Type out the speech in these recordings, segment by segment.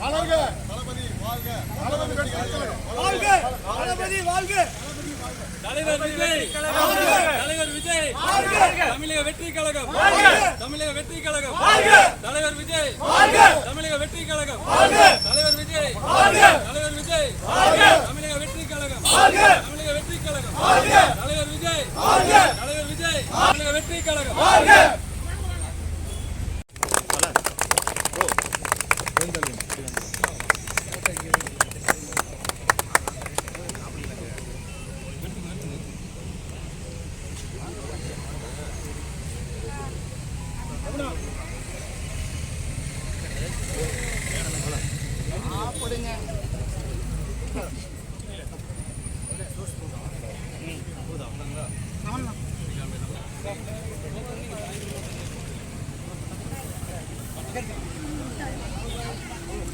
வளர்க தளபதி வாழ்க. தளபதி வாழ்க தளபதி வாழ்க. தலைவர் விஜய். தலைவர் விஜய். தமிழக வெற்றி கழகம். தமிழக வெற்றி கழகம். தலைவர் விஜய். தமிழக வெற்றி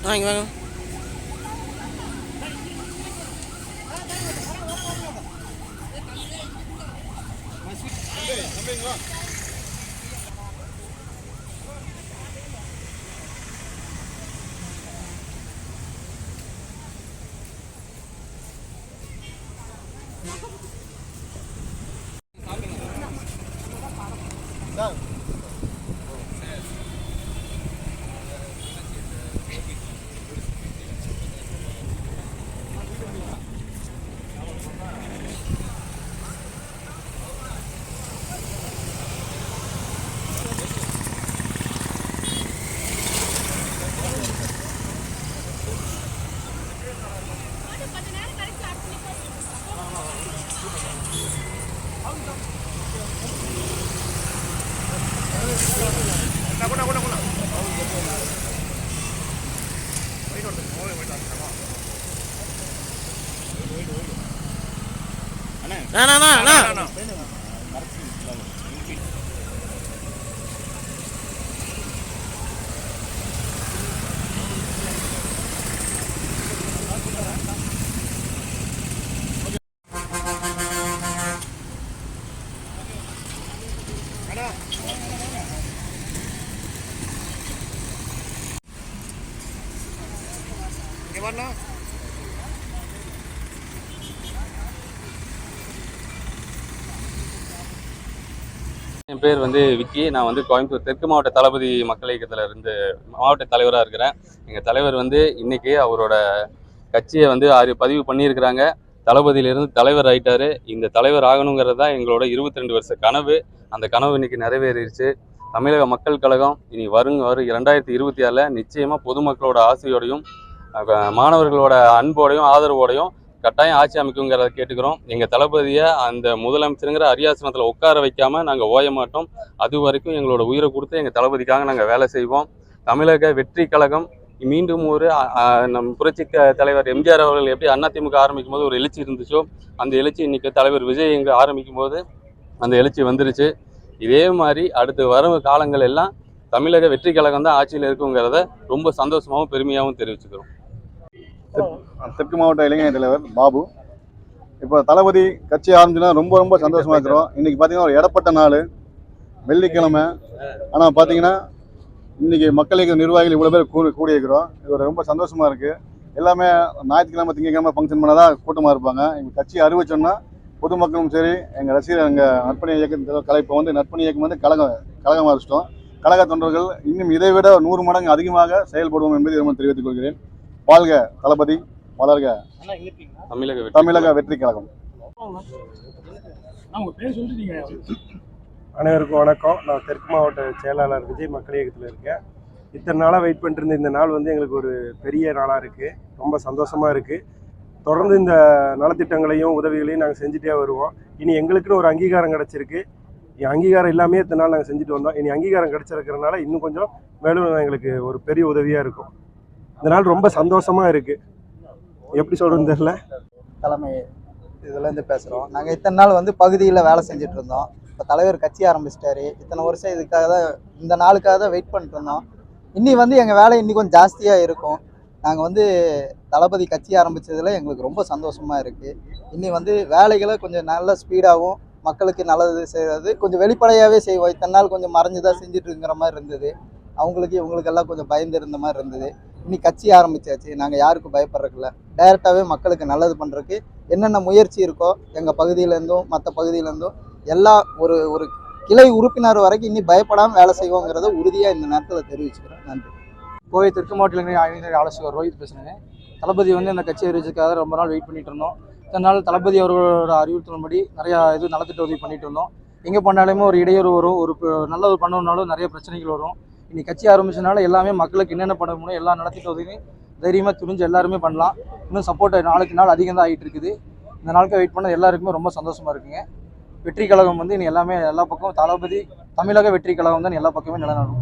Anh vâng నా నా నా నా One now. என் பேர் வந்து விக்கி. நான் வந்து கோயம்புத்தூர் தெற்கு மாவட்ட தளபதி மக்கள் இயக்கத்தில் இருந்து மாவட்ட தலைவராக இருக்கிறேன். எங்கள் தலைவர் வந்து இன்னைக்கு அவரோட கட்சியை வந்து அறி பதிவு பண்ணியிருக்கிறாங்க. தளபதியிலிருந்து தலைவர் ஆயிட்டாரு. இந்த தலைவர் ஆகணுங்கிறது தான் எங்களோட இருபத்தி ரெண்டு வருஷ கனவு. அந்த கனவு இன்னைக்கு நிறைவேறிடுச்சு தமிழக மக்கள் கழகம் இனி வருங்க வரும் இரண்டாயிரத்தி இருபத்தி ஆறில் நிச்சயமாக பொதுமக்களோட ஆசையோடையும் மாணவர்களோட அன்போடையும் ஆதரவோடையும் கட்டாயம் ஆட்சி அமைக்குங்கிறத கேட்டுக்கிறோம். எங்கள் தளபதியை அந்த முதலமைச்சருங்கிற அரியாசனத்தில் உட்கார வைக்காமல் நாங்கள் ஓய மாட்டோம். அது வரைக்கும் எங்களோட உயிரை கொடுத்து எங்கள் தளபதிக்காக நாங்கள் வேலை செய்வோம். தமிழக வெற்றி கழகம் மீண்டும் ஒரு நம் புரட்சி தலைவர் எம்ஜிஆர் அவர்கள் எப்படி அதிமுக ஆரம்பிக்கும் போது ஒரு எழுச்சி இருந்துச்சோ அந்த எழுச்சி இன்னைக்கு தலைவர் விஜய் இங்கே ஆரம்பிக்கும் போது அந்த எழுச்சி வந்துருச்சு. இதே மாதிரி அடுத்து வரும் காலங்கள் எல்லாம் தமிழக வெற்றி கழகம் தான் ஆட்சியில் இருக்குங்கிறத ரொம்ப சந்தோஷமாகவும் பெருமையாகவும் தெரிவிச்சுக்கிறோம். தெற்கு மாவட்ட இளைஞர் தலைவர் பாபு. இப்போ தளபதி கட்சி ஆரம்பிச்சுன்னா ரொம்ப ரொம்ப சந்தோஷமா இருக்கிறோம். இன்னைக்கு பார்த்தீங்கன்னா ஒரு இடப்பட்ட நாள். வெள்ளிக்கிழமை. ஆனால் பார்த்தீங்கன்னா இன்னைக்கு மக்கள் இயக்க நிர்வாகிகள் இவ்வளோ பேர் கூடி கூடியிருக்கிறோம். இது ஒரு ரொம்ப சந்தோஷமா இருக்கு. எல்லாமே ஞாயிற்றுக்கிழமை திங்கக்கிழமை ஃபங்க்ஷன் பண்ணால் தான் கூட்டமாக இருப்பாங்க. எங்கள் கட்சி அறிவிச்சோம்னா பொதுமக்களும் சரி எங்கள் ரசிகர் எங்கள் நற்பணி இயக்க கலைப்பை வந்து நற்பணி இயக்கம் வந்து கழகம் கழகமாக வச்சிட்டோம். கழக தொண்டர்கள் இன்னும் இதை விட நூறு மடங்கு அதிகமாக செயல்படுவோம் என்பதை ரொம்ப தெரிவித்துக் கொள்கிறேன். வாழ்க தளபதி வளர்க. தமிழக வெற்றி தமிழக வெற்றி கழகம். அனைவருக்கும் வணக்கம். நான் தெற்கு மாவட்ட செயலாளர் விஜய் மக்கள் இயக்கத்தில் இருக்கேன். இத்தனை நாளாக வெயிட் பண்ணிட்டு இருந்த இந்த நாள் வந்து எங்களுக்கு ஒரு பெரிய நாளாக இருக்குது ரொம்ப சந்தோஷமாக இருக்குது தொடர்ந்து இந்த நலத்திட்டங்களையும் உதவிகளையும் நாங்கள் செஞ்சுட்டே வருவோம். இனி எங்களுக்குன்னு ஒரு அங்கீகாரம் கிடச்சிருக்கு. அங்கீகாரம் இல்லாமே இத்தனை நாள் நாங்கள் செஞ்சுட்டு வந்தோம். இனி அங்கீகாரம் கிடச்சிருக்கிறனால இன்னும் கொஞ்சம் மேலும் எங்களுக்கு ஒரு பெரிய உதவியாக இருக்கும். இந்த நாள் ரொம்ப சந்தோஷமாக இருக்குது எப்படி சொல்கிறதுன்னு தெரில தலைமை இதுலேருந்து பேசுகிறோம் நாங்கள் இத்தனை நாள் வந்து பகுதியில் வேலை செஞ்சுட்டு இருந்தோம். இப்போ தலைவர் கட்சி ஆரம்பிச்சிட்டாரு. இத்தனை வருஷம் இதுக்காக தான் இந்த நாளுக்காக தான் வெயிட் பண்ணிட்டு இருந்தோம். இன்னி வந்து எங்கள் வேலை இன்னி கொஞ்சம் ஜாஸ்தியாக இருக்கும். நாங்கள் வந்து தளபதி கட்சி ஆரம்பித்ததில் எங்களுக்கு ரொம்ப சந்தோஷமாக இருக்குது இன்னி வந்து வேலைகளை கொஞ்சம் நல்ல ஸ்பீடாகவும் மக்களுக்கு நல்லது செய்கிறது கொஞ்சம் வெளிப்படையாகவே செய்வோம். இத்தனை நாள் கொஞ்சம் மறைஞ்சு தான் செஞ்சுட்டு இருக்கிற மாதிரி இருந்தது. அவங்களுக்கு இவங்களுக்கெல்லாம் கொஞ்சம் பயந்து இருந்த மாதிரி இருந்தது. இன்னைக்கு கட்சி ஆரம்பிச்சாச்சு. நாங்கள் யாருக்கும் பயப்படுறதில்ல டைரெக்டாகவே மக்களுக்கு நல்லது பண்ணுறதுக்கு என்னென்ன முயற்சி இருக்கோ எங்கள் பகுதியிலேருந்தும் மற்ற பகுதியிலேருந்தும் எல்லா ஒரு ஒரு கிளை உறுப்பினர் வரைக்கும் இன்னி பயப்படாமல் வேலை செய்வோங்கிறத உறுதியாக இந்த நேரத்தில் தெரிவிச்சுக்கிறேன். நன்றி. கோவை தெற்கு மாவட்ட இளைஞர் ஆலோசகர் ரோஹித் பேசுகிறேன் தளபதி வந்து இந்த கட்சி அறிவிச்சதுக்காக ரொம்ப நாள் வெயிட் பண்ணிட்டு இருந்தோம். இதனால் நாள் தளபதி அவர்களோட அறிவுறுத்தல்படி நிறையா இது நலத்திட்ட உதவி பண்ணிட்டு இருந்தோம். எங்கே பண்ணாலுமே ஒரு இடையூறு வரும். ஒரு நல்லது நல்ல ஒரு நிறைய பிரச்சனைகள் வரும். இன்னைக்கு கட்சி ஆரம்பிச்சதுனால எல்லாமே மக்களுக்கு என்னென்ன பண்ண முடியும் எல்லா நலத்திட்ட உதவியும் தைரியமாக துணிஞ்சு எல்லாருமே பண்ணலாம். இன்னும் சப்போர்ட் நாளுக்கு நாள் அதிகம் தான் ஆகிட்டு இருக்குது. இந்த நாளுக்கு வெயிட் பண்ண எல்லாருக்குமே ரொம்ப சந்தோஷமாக இருக்குங்க. வெற்றி கழகம் வந்து இனி எல்லாமே எல்லா பக்கமும் தளபதி தமிழக வெற்றி கழகம் தான் எல்லா பக்கமே நிலநடும்